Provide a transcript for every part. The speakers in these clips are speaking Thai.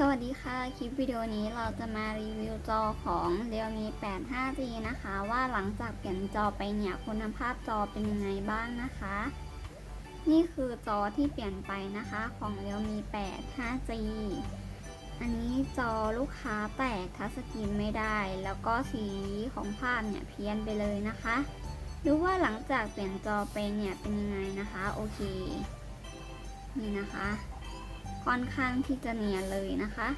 สวัสดีค่ะ คลิปวิดีโอนี้เราจะมารีวิวจอของ Realme 8 5G นะคะ ว่าหลังจากเปลี่ยนจอไปเนี่ยคุณภาพจอเป็นยังไงบ้างนะคะ นี่คือจอที่เปลี่ยนไปนะคะของ Realme 8 5G อันนี้จอลูกค้าแตกทัชสกรีนไม่ได้ แล้วก็สีของภาพเนี่ยเพี้ยนไปเลยนะคะดูว่าหลังจากเปลี่ยนจอไปเนี่ยเป็นยังไงนะคะ โอเค นี่นะคะ ค่อนข้างที่จะเนียนเลยนะคะ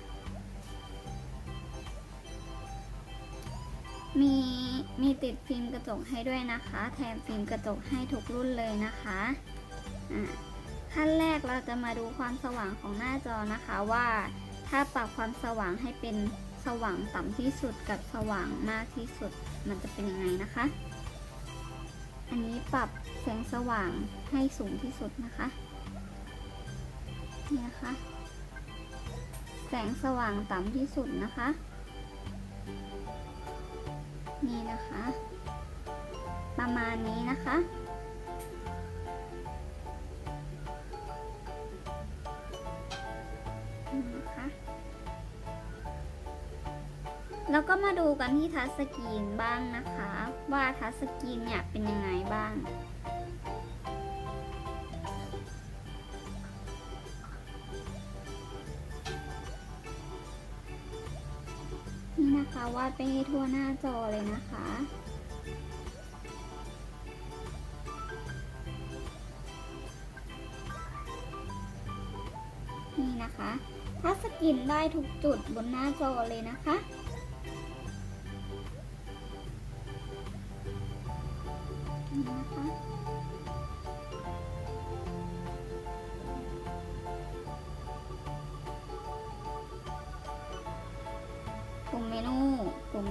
มีมีติดฟิล์มกระจกให้ด้วยนะคะ แถมฟิล์มกระจกให้ทุกรุ่นเลยนะคะขั้นแรกเราจะมาดูความสว่างของหน้าจอนะคะว่าถ้าปรับความสว่างให้เป็นสว่างต่ำที่สุดกับสว่างมากที่สุดมันจะเป็นยังไงนะคะ อันนี้ปรับแสงสว่างให้สูงที่สุดนะคะ นี่นะคะ แสงสว่างต่ำที่สุดนะคะ นี่นะคะ ประมาณนี้นะคะนะคะแล้วก็มาดูกันที่ทัชสกรีนบ้างนะคะ ว่าทัชสกรีนเนี่ยเป็นยังไงบ้าง นี่นะคะวาดไปให้ทั่วหน้าจอเลยนะคะนี่นะคะท่าสกินได้ทุกจุดบนหน้าจอเลยนะคะ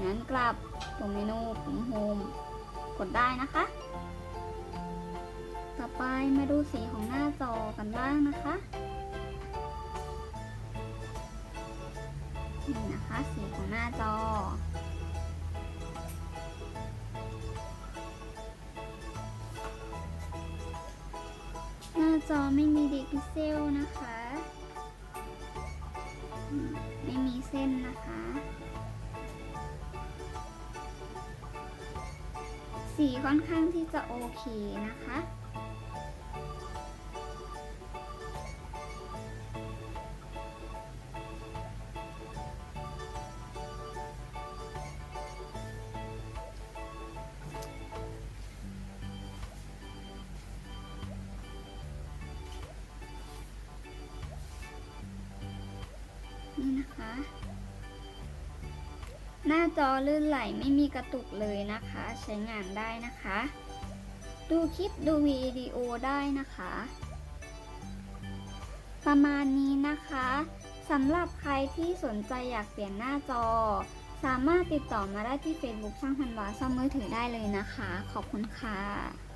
นั้นกลับปุ่มเมนูปุ่มโฮมกดได้นะคะ ต่อไปมาดูสีของหน้าจอกันบ้างนะคะนี่นะคะสีของหน้าจอ หน้าจอไม่มีดิพิเซล สีค่อนข้างที่จะโอเคนะคะ นี่นะคะ หน้าจอลื่นไหลไม่มีกระตุกเลยนะคะ ใช้งานได้นะคะ ดูคลิปดูวิดีโอได้นะคะ ประมาณนี้นะคะสำหรับใครที่สนใจอยากเปลี่ยนหน้าจอ สามารถติดต่อมาได้ที่ Facebook ช่างพันวาซ่อมมือถือได้เลยนะคะ ขอบคุณค่ะ